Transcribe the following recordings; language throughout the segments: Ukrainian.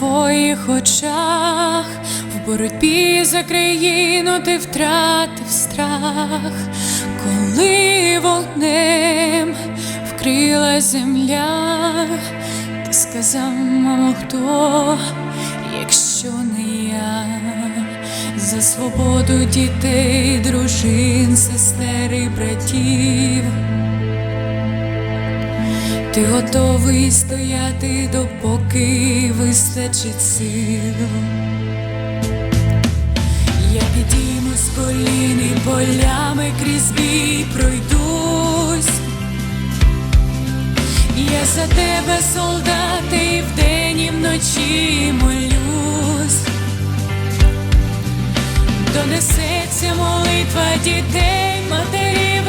твоїх очах, в боротьбі за країну ти втратив страх, коли вогнем вкрила земля, ти сказав, мамо, хто, якщо не я, за свободу дітей, дружин, сестер і братів. Ти готовий стояти, допоки вистачить сил. Я підійму з колін і полями крізь бій пройдусь. Я за тебе, солдати, і вдень, і вночі молюсь. Донесеться молитва дітей, матерів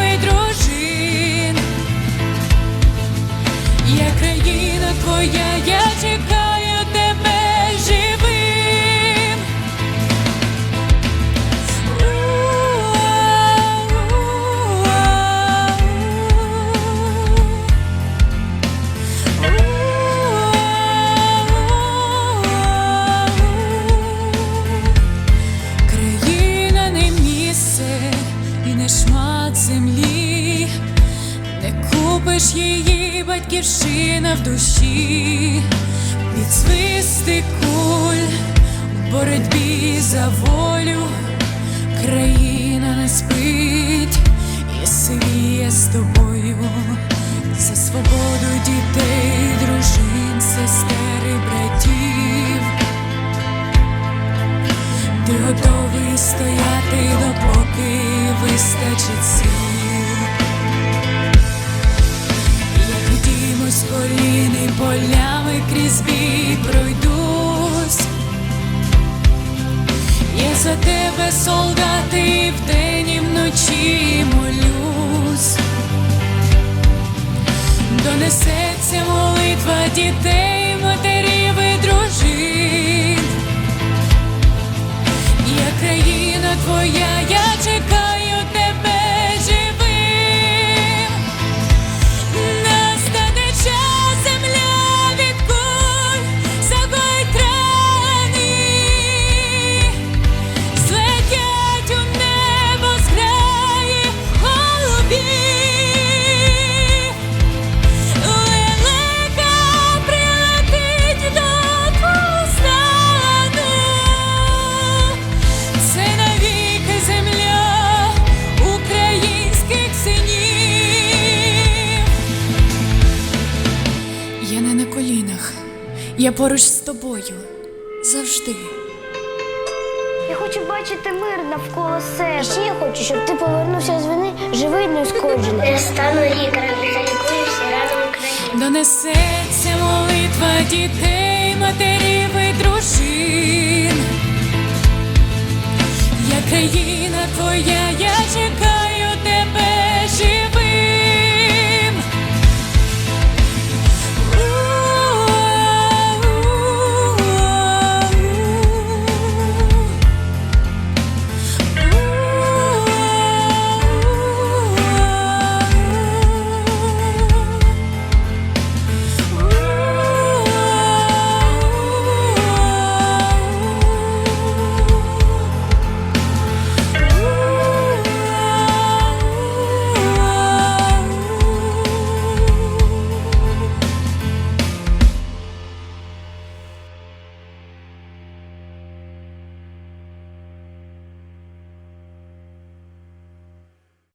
Я країна твоя, я чекаю тебе живим. Країна не місце і не шмат землі, не купиш її батьківщина в душі, від свисти куль в боротьбі за волю, країна не спить і сивіє з тобою за свободу дітей, дружин, сестер і братів. Ти готовий стояти, допоки вистачить сил. Полями крізь бій пройдусь. Я за тебе, солдати, вдень, і вночі молюсь. Донесеться молитва дітей, матерів і дружин. Я країна твоя, я поруч з тобою завжди. Я хочу бачити мир навколо себе. Ще я хочу, щоб ти повернувся з війни живий неушкоджений. Я стану лікарем залікую всі разом Україну. Донесеться молитва дітей, матерів і дружин. Я країна твоя.